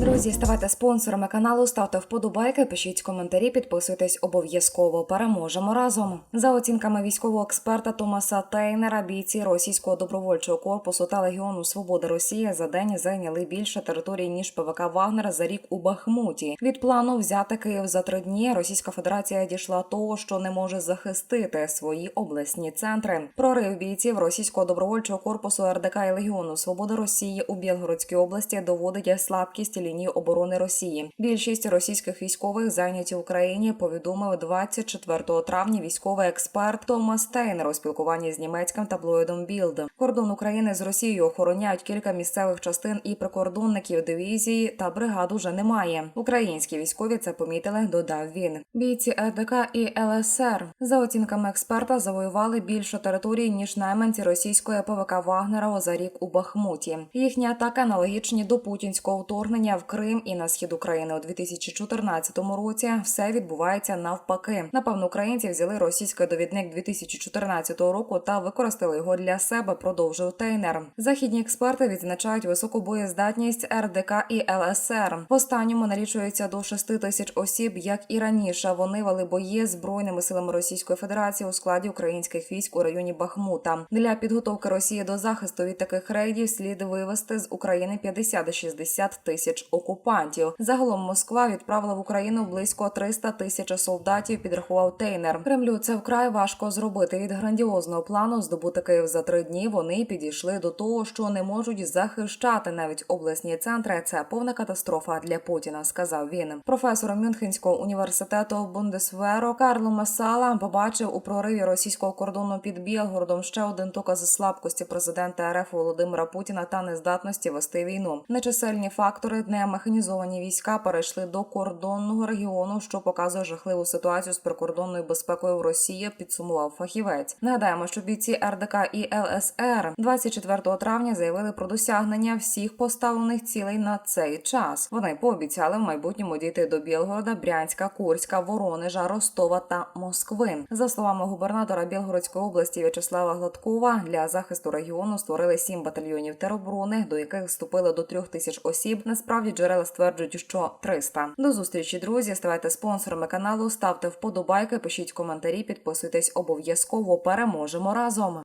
Друзі, ставайте спонсорами каналу, ставте вподобайки, пишіть коментарі, підписуйтесь обов'язково. Переможемо разом. За оцінками військового експерта Томаса Тейнера, бійці російського добровольчого корпусу та легіону Свобода Росія за день зайняли більше територій ніж ПВК Вагнера за рік у Бахмуті. Від плану взяти Київ за три дні. Російська Федерація дійшла того, що не може захистити свої обласні центри. Прорив бійців російського добровольчого корпусу РДК і легіону Свобода Росії у Білгородській області доводить слабкість лінії оборони Росії. Більшість російських військових зайняті в Україні. Повідомив 24 травня військовий експерт Томас Тейнер у спілкуванні з німецьким таблоїдом Білд. Кордон України з Росією охороняють кілька місцевих частин і прикордонників дивізії та бригад уже немає. Українські військові це помітили. Додав він. Бійці РДК і ЛСР за оцінками експерта завоювали більше територій ніж найманці російської ПВК Вагнера за рік у Бахмуті. Їхні атаки аналогічні до путінського вторгнення в Крим і на схід України у 2014 році. Все відбувається навпаки. Напевно, українці взяли російський довідник 2014 року та використали його для себе. Продовжив Тейнер. Західні експерти відзначають високу боєздатність РДК і ЛСР. В останньому налічується до 6 тисяч осіб, як і раніше. Вони вели бої збройними силами Російської Федерації у складі українських військ у районі Бахмута. Для підготовки Росії до захисту від таких рейдів слід вивести з України 50-60 тисяч окупантів. Загалом Москва відправила в Україну близько 300 тисяч солдатів. Підрахував Тейнер. Кремлю це вкрай важко зробити. Від грандіозного плану здобути Київ за три дні. Вони підійшли до того, що не можуть захищати навіть обласні центри. Це повна катастрофа для Путіна, сказав він. Професор Мюнхенського університету Бундесверо Карло Масала побачив у прориві російського кордону під Білгородом ще один доказ слабкості президента РФ Володимира Путіна та нездатності вести війну. Нечисельні фактори немеханізовані війська перейшли до кордонного регіону, що показує жахливу ситуацію з прикордонною безпекою в Росії. Підсумував фахівець. Нагадаємо, що бійці РДК і ЛСР 24 травня заявили про досягнення всіх поставлених цілей на цей час. Вони пообіцяли в майбутньому дійти до Білгорода, Брянська, Курська, Воронежа, Ростова та Москви. За словами губернатора Білгородської області В'ячеслава Гладкова, для захисту регіону створили сім батальйонів тероборони, до яких вступили до трьох тисяч осіб. Насправді джерела стверджують, що 300. До зустрічі, друзі. Ставайте спонсорами каналу, ставте вподобайки, пишіть коментарі, підписуйтесь обов'язково. Переможемо разом.